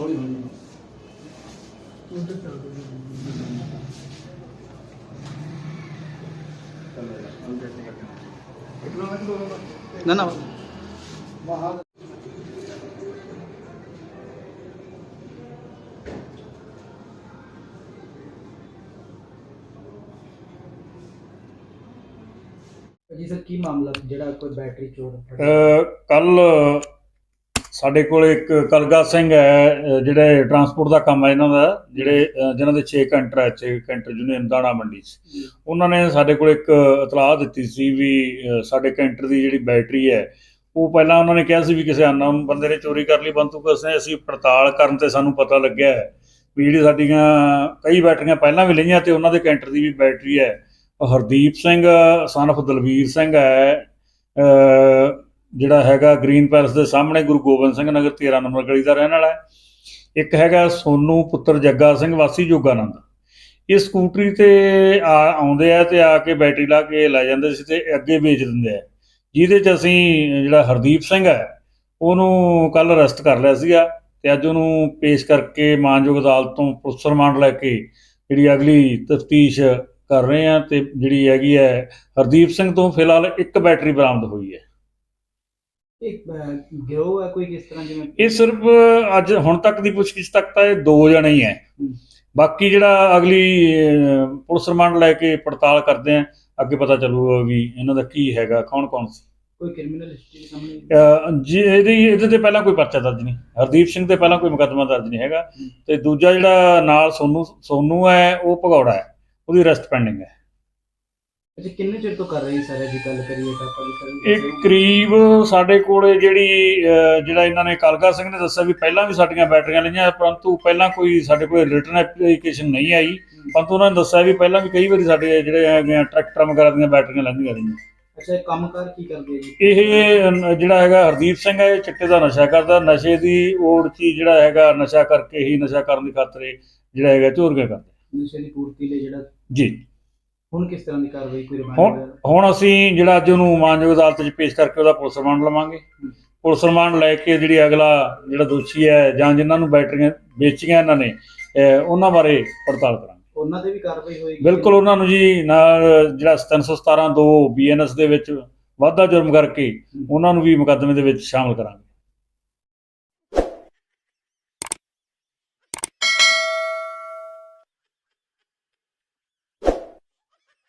ਹੌਲੀ ਹੌਲੀ ਨਾ ਨਾ। ਜੀ ਸਰ ਕੀ ਮਾਮਲਾ ਸੀ ਜਿਹੜਾ ਕੋਈ ਬੈਟਰੀ ਚੋਰ ਕੱਲ ਸਾਡੇ ਕੋਲ ਇੱਕ ਕਲਗਾ ਸਿੰਘ ਹੈ ਜਿਹੜੇ ਟਰਾਂਸਪੋਰਟ ਦਾ ਕੰਮ ਹੈ ਇਹਨਾਂ ਦਾ, ਜਿਹੜੇ, ਅਹ, ਜਿਨ੍ਹਾਂ ਦੇ 6 ਕੈਂਟਰ ਹੈ 6 ਕੈਂਟਰ ਯੂਨੀਅਨ ਦਾਣਾ ਮੰਡੀ 'ਚ। ਉਹਨਾਂ ਨੇ ਸਾਡੇ ਕੋਲ ਇੱਕ ਇਤਲਾਹ ਦਿੱਤੀ ਸੀ ਵੀ ਸਾਡੇ ਕੈਂਟਰ ਦੀ ਜਿਹੜੀ ਬੈਟਰੀ ਹੈ, ਉਹ ਪਹਿਲਾਂ ਉਹਨਾਂ ਨੇ ਕਿਹਾ ਸੀ ਵੀ ਕਿਸੇ ਅਨਨੋਨ ਬੰਦੇ ਨੇ ਚੋਰੀ ਕਰ ਲਈ ਬੰਤੂ ਕਸੇ ਅਸੀਂ ਪੜਤਾਲ ਕਰਨ ਤੇ ਸਾਨੂੰ ਪਤਾ ਲੱਗਿਆ ਹੈ ਵੀ ਜਿਹੜੀ ਸਾਡੀਆਂ ਕਈ ਬੈਟਰੀਆਂ ਪਹਿਲਾਂ ਵੀ ਲਈਆਂ ਤੇ ਉਹਨਾਂ ਦੇ ਕੈਂਟਰ ਦੀ ਵੀ ਬੈਟਰੀ ਹੈ। ਹਰਦੀਪ ਸਿੰਘ ਸਨਫ ਦਲਵੀਰ ਸਿੰਘ ਹੈ ਜਿਹੜਾ ਹੈਗਾ ਗ੍ਰੀਨ ਪੈਲਸ ਦੇ ਸਾਹਮਣੇ, ਗੁਰੂ ਗੋਬਿੰਦ ਸਿੰਘ ਨਗਰ 13 ਨੰਬਰ ਗਲੀ ਦਾ ਰਹਿਣ ਵਾਲਾ ਹੈ। ਇੱਕ ਹੈਗਾ ਸੋਨੂ ਪੁੱਤਰ ਜੱਗਾ ਸਿੰਘ, ਵਾਸੀ ਜੋਗਾਨੰਦ। ਇਹ ਸਕੂਟਰੀ ਤੇ ਆ ਆਉਂਦੇ ਆ ਤੇ ਆ ਕੇ ਬੈਟਰੀ ਲਾ ਕੇ ਲੈ ਜਾਂਦੇ ਸੀ ਤੇ ਅੱਗੇ ਵੇਚ ਦਿੰਦੇ ਆ। ਜਿਹਦੇ ਚ ਅਸੀਂ ਜਿਹੜਾ ਹਰਦੀਪ ਸਿੰਘ ਹੈ, ਉਹਨੂੰ ਕੱਲ ਅਰੈਸਟ ਕਰ ਲਿਆ ਸੀਗਾ ਤੇ ਅੱਜ ਉਹਨੂੰ ਪੇਸ਼ ਕਰਕੇ ਮਾਨਯੋਗ ਅਦਾਲਤ ਤੋਂ ਪੁਲਿਸ ਰਿਮਾਂਡ ਲੈ ਕੇ ਜਿਹੜੀ ਅਗਲੀ ਤਫਤੀਸ਼ ਕਰ ਰਹੇ ਆ ਤੇ ਜਿਹੜੀ ਹੈਗੀ ਹੈ ਹਰਦੀਪ ਸਿੰਘ ਤੋਂ ਫਿਲਹਾਲ ਇੱਕ ਬੈਟਰੀ ਬਰਾਮਦ ਹੋਈ ਹੈ। ਇੱਕ ਗਿਰੋਹ ਹੈ ਕੋਈ ਕਿਸ ਤਰ੍ਹਾਂ ਜਿਵੇਂ? ਇਹ ਸਿਰਫ ਅੱਜ ਹੁਣ ਤੱਕ ਦੀ ਪੁੱਛਗਿੱਛ ਤੱਕ ਤਾਂ ਇਹ ਦੋ ਜਣੇ ਹੀ ਹੂੰ। ਬਾਕੀ ਜਿਹੜਾ ਅਗਲੀ ਪੁਲਿਸ ਰਿਮਾਂਡ ਲੈ ਕੇ ਪੜਤਾਲ ਕਰਦੇ ਆ ਅੱਗੇ ਪਤਾ ਚੱਲੂਗਾ ਵੀ ਇਹਨਾਂ ਦਾ ਕੀ ਹੈਗਾ ਕੌਣ ਕੌਣ ਸੀ। ਕੋਈ ਕ੍ਰਿਮੀਨਲ ਹਿਸਟਰੀ ਸਾਹਮਣੇ? ਜੀ ਇਹਦੀ ਇਹਦੇ ਤੇ ਪਹਿਲਾਂ ਕੋਈ ਪਰਚਾ ਦਰਜ ਨਹੀਂ। ਹਰਦੀਪ ਸਿੰਘ ਤੇ ਪਹਿਲਾਂ ਕੋਈ ਮੁਕੱਦਮਾ ਦਰਜ ਨਹੀਂ ਹੈਗਾ। ਤੇ ਦੂਜਾ ਜਿਹੜਾ ਨਾਲ ਸੋਨੂ ਸੋਨੂ ਹੈ ਉਹ ਭਗੌੜਾ ਹੈ। ਉਹਦੀ ਅਰੈਸਟ ਪੈਂਡਿੰਗ ਹੈ। ਅੱਛਾ ਕਿੰਨੇ ਚਿਰ ਤੋਂ ਕਰ ਰਹੀ ਸਰ ਜੀ ਗੱਲ ਕਰੀਏ ਤਾਂ ਆਪਾਂ ਜੀ ਇਹ ਕਰੀਬ ਸਾਡੇ ਕੋਲੇ ਜਿਹੜੀ ਅਹ, ਜਿਹੜਾ ਇਹਨਾਂ ਨੇ ਕਲਗਾ ਸਿੰਘ ਨੇ ਦੱਸਿਆ ਵੀ ਪਹਿਲਾਂ ਵੀ ਸਾਡੀਆਂ ਬੈਟਰੀਆਂ ਲਈਆਂ ਪਰੰਤੂ ਪਹਿਲਾਂ ਕੋਈ ਸਾਡੇ ਕੋਲੇ ਰਿਟਰਨ ਐਪਲੀਕੇਸ਼ਨ ਨਹੀਂ ਆਈ। ਪਰੰਤੂ ਉਹਨਾਂ ਨੇ ਦੱਸਿਆ ਵੀ ਪਹਿਲਾਂ ਵੀ ਕਈ ਵਾਰੀ ਸਾਡੇ ਜਿਹੜੇ ਹੈਗੇ ਟਰੈਕਟਰ ਵਗੈਰਾ ਦੀਆਂ ਬੈਟਰੀਆਂ ਲੈਂਦੀਆਂ ਰਹੀਆਂ। ਅੱਛਾ ਇਹ ਕੰਮਕਾਰ ਕੀ ਕਰਦੇ ਆ ਜੀ? ਇਹ ਜਿਹੜਾ ਹੈਗਾ ਹਰਦੀਪ ਸਿੰਘ ਹੈ ਇਹ ਚਿੱਟੇ ਦਾ ਨਸ਼ਾ ਕਰਦਾ ਨਸ਼ੇ ਦੀ ਓੜ 'ਚ ਹੀ ਜਿਹੜਾ ਹੈਗਾ ਨਸ਼ਾ ਕਰਕੇ ਹੀ ਨਸ਼ਾ ਕਰਨ ਦੀ ਖਾਤਰ ਇਹ ਜਿਹੜਾ ਹੈਗਾ ਝੋਰੀਆਂ ਕਰਦਾ। ਨਸ਼ੇ ਦੀ ਪੂਰਤੀ ਲਈ ਜਿਹੜਾ ਜੀ। ਹੁਣ ਕਿਸ ਤਰ੍ਹਾਂ ਦੀ ਕਾਰਵਾਈ ਕੋਈ ਰਿਮਾਂਡ ਹੁਣ ਅਸੀਂ ਜਿਹੜਾ ਅੱਜ ਉਹਨੂੰ ਮਾਨਯੋਗ ਅਦਾਲਤ 'ਚ ਪੇਸ਼ ਕਰਕੇ ਉਹਦਾ ਪੁਲਿਸ ਰਿਮਾਂਡ ਲਵਾਂਗੇ। ਪੁਲਿਸ ਰਿਮਾਂਡ ਲੈ ਕੇ ਜਿਹੜੀ ਅਗਲਾ ਜਿਹੜਾ ਦੋਸ਼ੀ ਹੈ ਜਾਂ ਜਿਨ੍ਹਾਂ ਨੂੰ ਬੈਟਰੀਆਂ ਵੇਚੀਆਂ ਇਹਨਾਂ ਨੇ ਅਹ ਉਹਨਾਂ ਬਾਰੇ ਪੜਤਾਲ ਕਰਾਂਗੇ। ਉਹਨਾਂ ਤੇ ਵੀ ਕਾਰਵਾਈ ਹੋਏਗੀ। ਬਿਲਕੁਲ ਉਹਨਾਂ ਨੂੰ ਜੀ ਨਾਲ ਜਿਹੜਾ 317 2 ਬੀਐਨਐਸ ਦੇ ਵਿੱਚ ਵਾਧਾ ਜੁਰਮ ਕਰਕੇ ਉਹਨਾਂ ਨੂੰ ਵੀ ਮੁਕੱਦਮੇ ਦੇ ਵਿੱਚ ਸ਼ਾਮਲ ਕਰਾਂਗੇ।